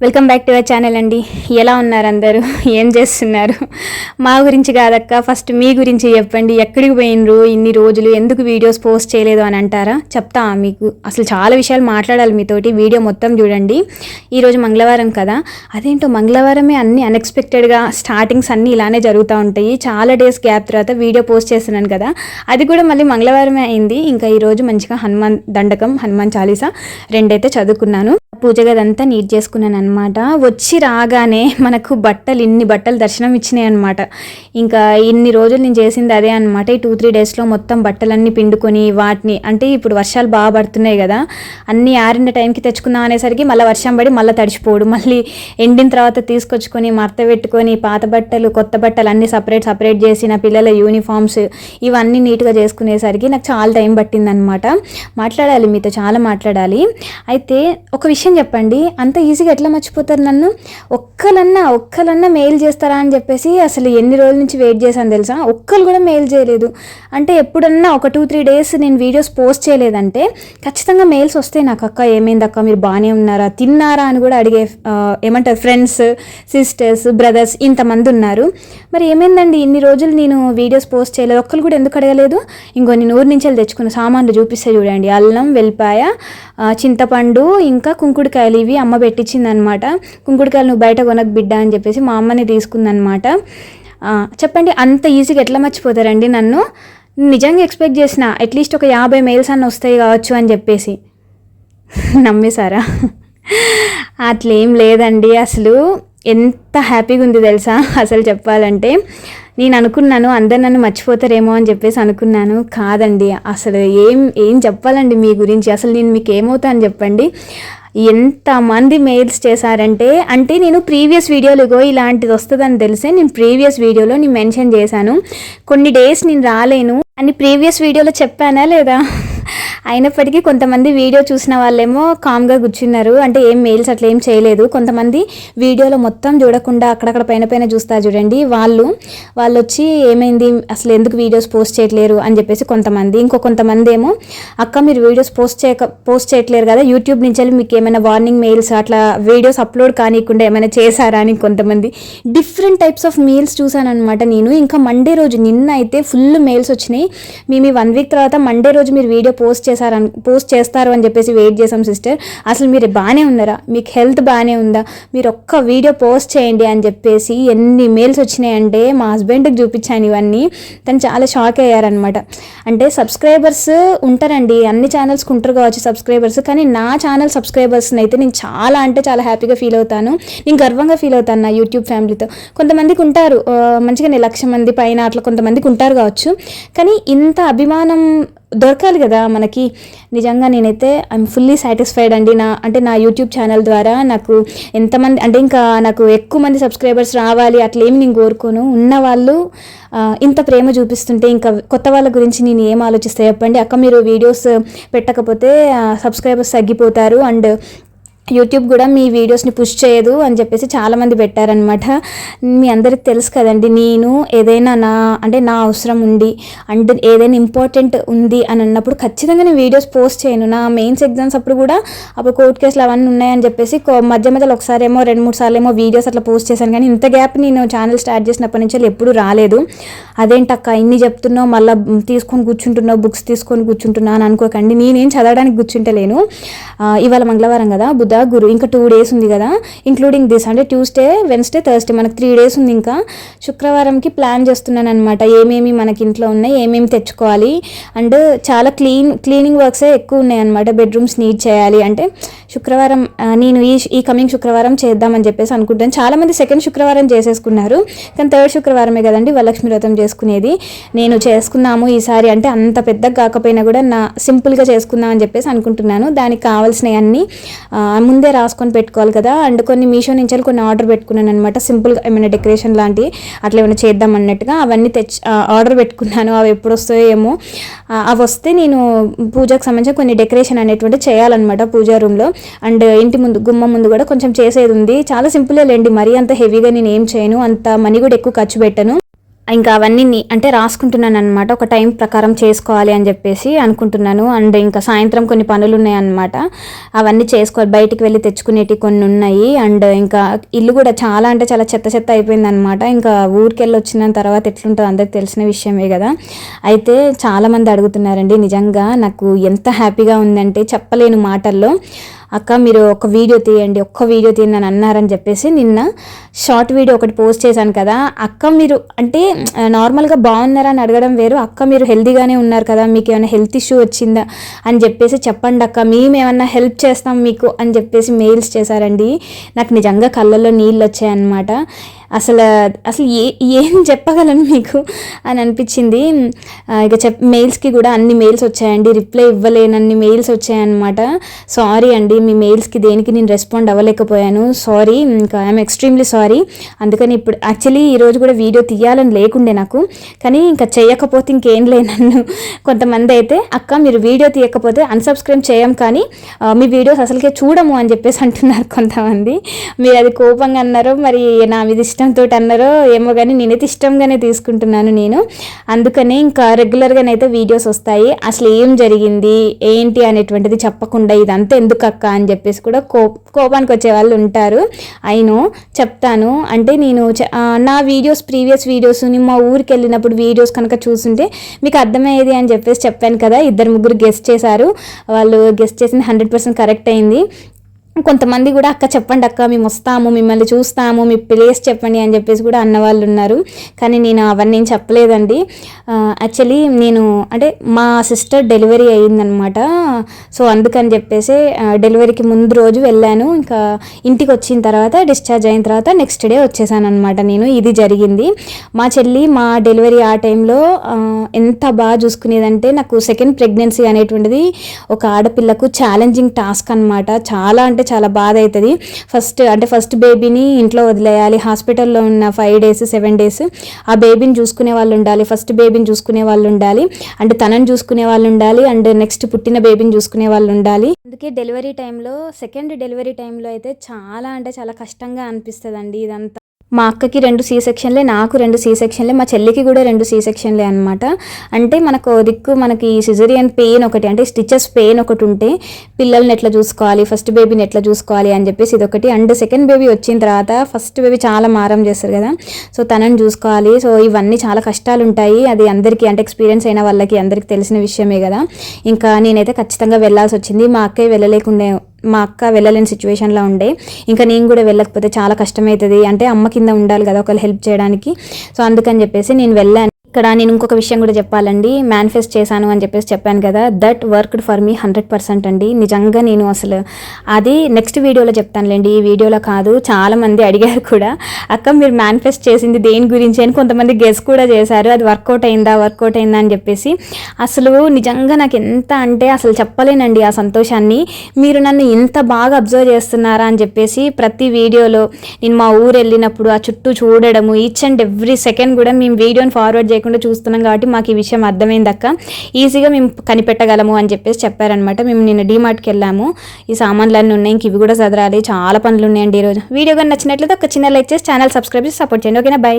Welcome back to our channel అండి. ఎలా ఉన్నారు అందరూ? ఏం చేస్తున్నారు? మా గురించి కాదక్క ఫస్ట్ మీ గురించి చెప్పండి. ఎక్కడికి పోయినరు? ఇన్ని రోజులు ఎందుకు వీడియోస్ పోస్ట్ చేయలేదు అని అంటారా? చెప్తా మీకు. అసలు చాలా విషయాలు మాట్లాడాలి మీతోటి. వీడియో మొత్తం చూడండి. ఈరోజు మంగళవారం కదా. అదేంటో మంగళవారమే అన్ని అన్ఎక్స్పెక్టెడ్గా స్టార్టింగ్స్ అన్నీ ఇలానే జరుగుతూ ఉంటాయి. చాలా డేస్ గ్యాప్ తర్వాత వీడియో పోస్ట్ చేస్తున్నాను కదా. అది కూడా మళ్ళీ మంగళవారమే అయింది. ఇంకా ఈరోజు మంచిగా హనుమాన్ దండకం హనుమాన్ చాలీసా రెండైతే చదువుకున్నాను. పూజ గదంతా నీట్ చేసుకున్నాను అనమాట వచ్చి రాగానే మనకు బట్టలు ఇన్ని బట్టలు దర్శనం ఇచ్చినాయి అనమాట ఇంకా ఇన్ని రోజులు నేను చేసింది అదే అనమాట ఈ టూ త్రీ డేస్లో మొత్తం బట్టలన్నీ పిండుకొని వాటిని అంటే ఇప్పుడు వర్షాలు బాగా పడుతున్నాయి కదా అన్నీ ఆరిన టైంకి తెచ్చుకుందాం అనేసరికి మళ్ళీ వర్షం పడి మళ్ళీ తడిచిపోడు మళ్ళీ ఎండిన తర్వాత తీసుకొచ్చుకొని మర్త పెట్టుకొని పాత బట్టలు కొత్త బట్టలు అన్నీ సపరేట్ సపరేట్ చేసి నా పిల్లల యూనిఫామ్స్ ఇవన్నీ నీట్గా చేసుకునేసరికి నాకు చాలా టైం పట్టిందనమాట మాట్లాడాలి మీతో చాలా మాట్లాడాలి. అయితే ఒక విషయం చెప్పండి. అంత ఈజీగా ఎట్లా మర్చిపోతారు నన్ను? ఒక్కలన్నా ఒక్కలన్నా మెయిల్ చేస్తారా అని చెప్పేసి అసలు ఎన్ని రోజుల నుంచి వెయిట్ చేశాను తెలుసా? ఒక్కరు కూడా మెయిల్ చేయలేదు. అంటే ఎప్పుడన్నా ఒక టూ త్రీ డేస్ నేను వీడియోస్ పోస్ట్ చేయలేదంటే ఖచ్చితంగా మెయిల్స్ వస్తాయి నాకు. అక్క ఏమైంది అక్క? మీరు బాగానే ఉన్నారా? తిన్నారా? అని కూడా అడిగే ఏమంటారు ఫ్రెండ్స్ సిస్టర్స్ బ్రదర్స్ ఇంతమంది ఉన్నారు. మరి ఏమైందండి? ఇన్ని రోజులు నేను వీడియోస్ పోస్ట్ చేయలేదు. ఒక్కరు కూడా ఎందుకు అడగలేదు? ఇంకో నేను ఊరి నుంచి వెళ్ళి తెచ్చుకున్న సామాన్లు చూపిస్తే చూడండి. అల్లం వెల్లిపాయ చింతపండు ఇంకా కుంకుడుకాయలు ఇవి అమ్మ పెట్టించింది అనమాట కుంకుడుకాయలు నువ్వు బయట కొనకు బిడ్డ అని చెప్పేసి మా అమ్మని తీసుకుందనమాట. చెప్పండి అంత ఈజీగా ఎట్లా మర్చిపోతారండి నన్ను? నిజంగా ఎక్స్పెక్ట్ చేసిన అట్లీస్ట్ ఒక యాభై మెయిల్స్ అన్న వస్తాయి కావచ్చు అని చెప్పేసి. నమ్మేశారా? అట్లేం లేదండి అసలు. ఎంత హ్యాపీగా ఉంది తెలుసా? అసలు చెప్పాలంటే. నేను అనుకున్నాను అందరు నన్ను మర్చిపోతారేమో అని చెప్పేసి అనుకున్నాను. కాదండి అసలు ఏం ఏం చెప్పాలండి మీ గురించి? అసలు నేను మీకు ఏమవుతా అని చెప్పండి. ఎంతమంది మెయిల్స్ చేశారంటే అంటే నేను ప్రీవియస్ వీడియోలుగో ఇగో ఇలాంటిది వస్తుందని తెలిసే నేను ప్రీవియస్ వీడియోలో నేను మెన్షన్ చేశాను. కొన్ని డేస్ నేను రాలేను. అని ప్రీవియస్ వీడియోలో చెప్పానా లేదా? అయినప్పటికీ కొంతమంది వీడియో చూసిన వాళ్ళేమో కామ్గా కూర్చున్నారు. అంటే ఏం మెయిల్స్ అట్లా ఏం చేయలేదు. కొంతమంది వీడియోలో మొత్తం చూడకుండా అక్కడక్కడ పైన పైన చూస్తారు చూడండి. వాళ్ళు వాళ్ళు వచ్చి ఏమైంది? అసలు ఎందుకు వీడియోస్ పోస్ట్ చేయట్లేరు? అని చెప్పేసి కొంతమంది ఇంకో కొంతమంది ఏమో అక్క మీరు వీడియోస్ పోస్ట్ చేయక పోస్ట్ చేయట్లేరు కదా? యూట్యూబ్ నుంచి వెళ్ళి మీకు ఏమైనా వార్నింగ్ మెయిల్స్ అట్లా వీడియోస్ అప్లోడ్ కానియకుండా ఏమైనా చేశారా? అని కొంతమంది. డిఫరెంట్ టైప్స్ ఆఫ్ మెయిల్స్ చూసాను అనమాట నేను. ఇంకా మండే రోజు నిన్న అయితే ఫుల్ మెయిల్స్ వచ్చినాయి. మేము ఈ వన్ వీక్ తర్వాత మండే రోజు మీరు వీడియో పోస్ట్ చేశారని పోస్ట్ చేస్తారు అని చెప్పేసి వెయిట్ చేసాం సిస్టర్ అసలు మీరు బాగానే ఉన్నారా? మీకు హెల్త్ బాగానే ఉందా? మీరు ఒక్క వీడియో పోస్ట్ చేయండి అని చెప్పేసి ఎన్ని మెయిల్స్ వచ్చినాయంటే మా హస్బెండ్కి చూపించాను ఇవన్నీ. తను చాలా షాక్ అయ్యారనమాట అంటే సబ్స్క్రైబర్స్ ఉంటారండి. అన్ని ఛానల్స్కి ఉంటారు కావచ్చు సబ్స్క్రైబర్స్ కానీ నా ఛానల్ సబ్స్క్రైబర్స్ని అయితే నేను చాలా అంటే చాలా హ్యాపీగా ఫీల్ అవుతాను. నేను గర్వంగా ఫీల్ అవుతాను నా యూట్యూబ్ ఫ్యామిలీతో కొంతమందికి ఉంటారు మంచిగా మంచిగానే లక్ష మంది పైన అట్లా కొంతమందికి ఉంటారు కావచ్చు. కానీ ఇంత అభిమానం దొరకాలి కదా మనకి. నిజంగా నేనైతే ఐఎమ్ ఫుల్లీ సాటిస్ఫైడ్ అండి. నా అంటే నా యూట్యూబ్ ఛానల్ ద్వారా నాకు ఎంతమంది అంటే ఇంకా నాకు ఎక్కువ మంది సబ్స్క్రైబర్స్ రావాలి అట్లేమి నేను కోరుకోను. ఉన్న వాళ్ళు ఇంత ప్రేమ చూపిస్తుంటే ఇంకా కొత్త వాళ్ళ గురించి నేను ఏం ఆలోచిస్తే చెప్పండి. అక్క మీరు వీడియోస్ పెట్టకపోతే సబ్స్క్రైబర్స్ తగ్గిపోతారు. అండ్ యూట్యూబ్ కూడా మీ వీడియోస్ని పుష్ చేయదు అని చెప్పేసి చాలామంది పెట్టారనమాట. మీ అందరికి తెలుసు కదండి నేను ఏదైనా నా అంటే నా అవసరం ఉంది అండ్ ఏదైనా ఇంపార్టెంట్ ఉంది అని అన్నప్పుడు ఖచ్చితంగా నేను వీడియోస్ పోస్ట్ చేయను. నా మెయిన్స్ ఎగ్జామ్స్ అప్పుడు కూడా అప్పుడు కోర్ట్ కేసులు అవన్నీ ఉన్నాయని చెప్పేసి మధ్య మధ్యలో ఒకసారి ఏమో రెండు మూడు సార్లు ఏమో వీడియోస్ అట్లా పోస్ట్ చేశాను. కానీ ఇంత గ్యాప్ నేను ఛానల్ స్టార్ట్ చేసినప్పటి నుంచి ఎప్పుడు రాలేదు. అదేంటక్క ఇన్ని చెప్తున్నావు మళ్ళీ తీసుకొని కూర్చుంటున్నావు బుక్స్ తీసుకొని కూర్చుంటున్నా అని అనుకోకండి. నేనేం చదవడానికి కూర్చుంటలేను. ఇవాళ మంగళవారం కదా బుధ గురు ఇంకా టూ డేస్ ఉంది కదా. ఇంక్లూడింగ్ దిస్ అంటే ట్యూస్డే వెన్స్డే థర్స్డే మనకు త్రీ డేస్ ఉంది ఇంకా. శుక్రవారంకి ప్లాన్ చేస్తున్నాను అనమాట ఏమేమి మనకి ఇంట్లో ఉన్నాయి ఏమేమి తెచ్చుకోవాలి. అండ్ చాలా క్లీన్ క్లీనింగ్ వర్క్సే ఎక్కువ ఉన్నాయి అనమాట బెడ్రూమ్స్ నీట్ చేయాలి. అంటే శుక్రవారం నేను ఈ ఈ కమింగ్ శుక్రవారం చేద్దామని చెప్పేసి అనుకుంటాను. చాలామంది సెకండ్ శుక్రవారం చేసేసుకున్నారు. కానీ థర్డ్ శుక్రవారమే కదండి వరలక్ష్మి వ్రతం చేసి చేసుకునేది. నేను చేసుకుందాము ఈసారి అంటే అంత పెద్దగా కాకపోయినా కూడా నా సింపుల్గా చేసుకుందాం అని చెప్పేసి అనుకుంటున్నాను. దానికి కావాల్సినవి అన్నీ ముందే రాసుకొని పెట్టుకోవాలి కదా. అండ్ కొన్ని మీషో నుంచి కొన్ని ఆర్డర్ పెట్టుకున్నాను అనమాట సింపుల్గా ఏమైనా డెకరేషన్ లాంటివి అట్లా ఏమైనా చేద్దాం అన్నట్టుగా అవన్నీ తెచ్చి ఆర్డర్ పెట్టుకున్నాను. అవి ఎప్పుడు వస్తాయో ఏమో. అవి వస్తే నేను పూజకు సంబంధించిన కొన్ని డెకరేషన్ అనేటువంటి చేయాలన్నమాట పూజా రూమ్లో. అండ్ ఇంటి ముందు గుమ్మ ముందు కూడా కొంచెం చేసేది ఉంది. చాలా సింపులే లేండి. మరీ అంత హెవీగా నేను ఏం చేయను. అంత మనీ కూడా ఎక్కువ ఖర్చు పెట్టను. ఇంకా అవన్నీ అంటే రాసుకుంటున్నాను అనమాట ఒక టైం ప్రకారం చేసుకోవాలి అని చెప్పేసి అనుకుంటున్నాను. అండ్ ఇంకా సాయంత్రం కొన్ని పనులు ఉన్నాయి అనమాట అవన్నీ చేసుకోవాలి. బయటికి వెళ్ళి తెచ్చుకునేటివి కొన్ని ఉన్నాయి. అండ్ ఇంకా ఇల్లు కూడా చాలా అంటే చాలా చెత్త చెత్త అయిపోయింది అనమాట ఇంకా ఊరికి వెళ్ళి వచ్చిన తర్వాత ఎట్లుంటుందో అందరికి తెలిసిన విషయమే కదా. అయితే చాలామంది అడుగుతున్నారండి నిజంగా నాకు ఎంత హ్యాపీగా ఉందంటే చెప్పలేను మాటల్లో. అక్క మీరు ఒక వీడియో తీయండి ఒక్క వీడియో తీయండి అని అన్నారని చెప్పేసి నిన్న షార్ట్ వీడియో ఒకటి పోస్ట్ చేశాను కదా. అక్క మీరు అంటే నార్మల్గా బాగున్నారా అని అడగడం వేరు. అక్క మీరు హెల్తీగానే ఉన్నారు కదా మీకు ఏమైనా హెల్త్ ఇష్యూ వచ్చిందా అని చెప్పేసి చెప్పండి అక్క. మేము ఏమన్నా హెల్ప్ చేస్తాం మీకు అని చెప్పేసి మెయిల్స్ చేశారండి. నాకు నిజంగా కళ్ళల్లో నీళ్ళు వచ్చాయన్నమాట. అసలు అసలు ఏ ఏం చెప్పగలను మీకు అని అనిపించింది. ఇక చెప్ మెయిల్స్కి కూడా అన్ని మెయిల్స్ వచ్చాయండి. రిప్లై ఇవ్వలేనన్ని మెయిల్స్ వచ్చాయన్నమాట. సారీ అండి మీ మెయిల్స్కి దేనికి నేను రెస్పాండ్ అవ్వలేకపోయాను. సారీ ఇంకా ఐఎమ్ ఎక్స్ట్రీమ్లీ సారీ అందుకని ఇప్పుడు యాక్చువల్లీ ఈరోజు కూడా వీడియో తీయాలని లేకుండే నాకు. కానీ ఇంకా చేయకపోతే ఇంకేం లేనన్ను కొంతమంది అయితే అక్క మీరు వీడియో తీయకపోతే అన్సబ్స్క్రైబ్ చేయం కానీ మీ వీడియోస్ అసలుకే చూడము అని చెప్పేసి అంటున్నారు కొంతమంది. మీరు అది కోపంగా అన్నారో మరి నా మీద ఇష్టంతో అన్నారో ఏమో కానీ నేనైతే ఇష్టంగానే తీసుకుంటున్నాను నేను. అందుకనే ఇంకా రెగ్యులర్గానైతే వీడియోస్ వస్తాయి. అసలు ఏం జరిగింది? ఏంటి అనేటువంటిది చెప్పకుండా ఇదంతా ఎందుకు అక్క అని చెప్పేసి కూడా కో కోపానికి వచ్చే వాళ్ళు ఉంటారు. అయినో చెప్తాను. అంటే నేను చ- నా వీడియోస్ ప్రీవియస్ వీడియోస్ మా ఊరికి వెళ్ళినప్పుడు వీడియోస్ కనుక చూస్తుంటే మీకు అర్థమయ్యేది అని చెప్పేసి చెప్పాను కదా. ఇద్దరు ముగ్గురు గెస్ట్ చేశారు. వాళ్ళు గెస్ట్ చేసింది హండ్రెడ్ పర్సెంట్ కరెక్ట్ అయింది. కొంతమంది కూడా అక్క చెప్పండి అక్క మేము వస్తాము మిమ్మల్ని చూస్తాము మీ ప్లేస్ చెప్పండి అని చెప్పేసి కూడా అన్నవాళ్ళు ఉన్నారు. కానీ నేను అవన్నీ చెప్పలేదండి. యాక్చువల్లీ నేను అంటే మా సిస్టర్ డెలివరీ అయ్యిందనమాట సో అందుకని చెప్పేసి డెలివరీకి ముందు రోజు వెళ్ళాను. ఇంకా ఇంటికి వచ్చిన తర్వాత డిశ్చార్జ్ అయిన తర్వాత నెక్స్ట్ డే వచ్చేసాను అనమాట నేను. ఇది జరిగింది. మా చెల్లి మా డెలివరీ ఆ టైంలో ఎంత బాగా చూసుకునేదంటే నాకు సెకండ్ ప్రెగ్నెన్సీ అనేటువంటిది ఒక ఆడపిల్లకు ఛాలెంజింగ్ టాస్క్ అనమాట. చాలా అంటే చాలా బాధ అవుతుంది ఫస్ట్ అంటే ఫస్ట్ బేబీని ఇంట్లో వదిలేయాలి. హాస్పిటల్లో ఉన్న ఫైవ్ డేస్ సెవెన్ డేస్ ఆ బేబీని చూసుకునే వాళ్ళు ఉండాలి. ఫస్ట్ బేబీని చూసుకునే వాళ్ళు ఉండాలి. అండ్ తనని చూసుకునే వాళ్ళు ఉండాలి. అండ్ నెక్స్ట్ పుట్టిన బేబీని చూసుకునే వాళ్ళు ఉండాలి. అందుకే డెలివరీ టైంలో సెకండ్ డెలివరీ టైంలో అయితే చాలా అంటే చాలా కష్టంగా అనిపిస్తుంది అండి ఇదంతా. మా అక్కకి రెండు సీ సెక్షన్లే నాకు రెండు సీ సెక్షన్లే మా చెల్లికి కూడా రెండు సీ సెక్షన్లే అనమాట అంటే మనకు ఓ దిక్కు మనకి సిజరియన్ పెయిన్ ఒకటి అంటే స్టిచెస్ పెయిన్ ఒకటి ఉంటే పిల్లల్ని ఎట్లా చూసుకోవాలి ఫస్ట్ బేబీని ఎట్లా చూసుకోవాలి అని చెప్పేసి ఇదొకటి. అండ్ సెకండ్ బేబీ వచ్చిన తర్వాత ఫస్ట్ బేబీ చాలా మారం చేస్తారు కదా. సో తనని చూసుకోవాలి. సో ఇవన్నీ చాలా కష్టాలు ఉంటాయి. అది అందరికీ అంటే ఎక్స్పీరియన్స్ అయిన వాళ్ళకి అందరికీ తెలిసిన విషయమే కదా. ఇంకా నేనైతే ఖచ్చితంగా వెళ్ళాల్సి వచ్చింది. మా అక్కయ్య వెళ్ళలేకుండా మా అక్క వెళ్ళలేని సిచ్యువేషన్లో ఉండే. ఇంకా నేను కూడా వెళ్ళకపోతే చాలా కష్టమవుతుంది. అంటే అమ్మ కింద ఉండాలి కదా ఒకళ్ళు హెల్ప్ చేయడానికి. సో అందుకని చెప్పేసి నేను వెళ్ళాను. ఇక్కడ నేను ఇంకొక విషయం కూడా చెప్పాలండి. మేనిఫెస్ట్ చేశాను అని చెప్పేసి చెప్పాను కదా. That worked for me hundred percent అండి. నిజంగా నేను అసలు అది నెక్స్ట్ వీడియోలో చెప్తానులేండి. ఈ వీడియోలో కాదు చాలా మంది అడిగారు కూడా. అక్క మీరు మేనిఫెస్ట్ చేసింది దేని గురించి? అని కొంతమంది గెస్ కూడా చేశారు. అది వర్కౌట్ అయిందా? వర్కౌట్ అయిందా? అని చెప్పేసి. అసలు నిజంగా నాకు ఎంత అంటే అసలు చెప్పలేనండి ఆ సంతోషాన్ని. మీరు నన్ను ఇంత బాగా అబ్జర్వ్ చేస్తున్నారా? అని చెప్పేసి ప్రతి వీడియోలో నేను మా ఊరు వెళ్ళినప్పుడు ఆ చుట్టూ చూడడము ఈచ్ అండ్ ఎవ్రీ సెకండ్ కూడా మేము వీడియోని ఫార్వర్డ్ చేయకుండా చూస్తున్నాం కాబట్టి మాకు ఈ విషయం అర్థమైంది అక్క. ఈజీగా మేము కనిపెట్టగలము అని చెప్పేసి చెప్పారనమాట మేము నిన్న డీమార్ట్కి వెళ్ళాము. ఈ సామాన్లన్నీ ఉన్నాయి. ఇంక ఇవి కూడా చదరాలి చాలా పనులు ఉన్నాయండి ఈరోజు వీడియో కానీ నచ్చినట్లయితే ఒక చిన్న లైక్ చేసి ఛానల్ సబ్స్క్రైబ్ చేసి సపోర్ట్ చేయండి. ఓకేనా? బై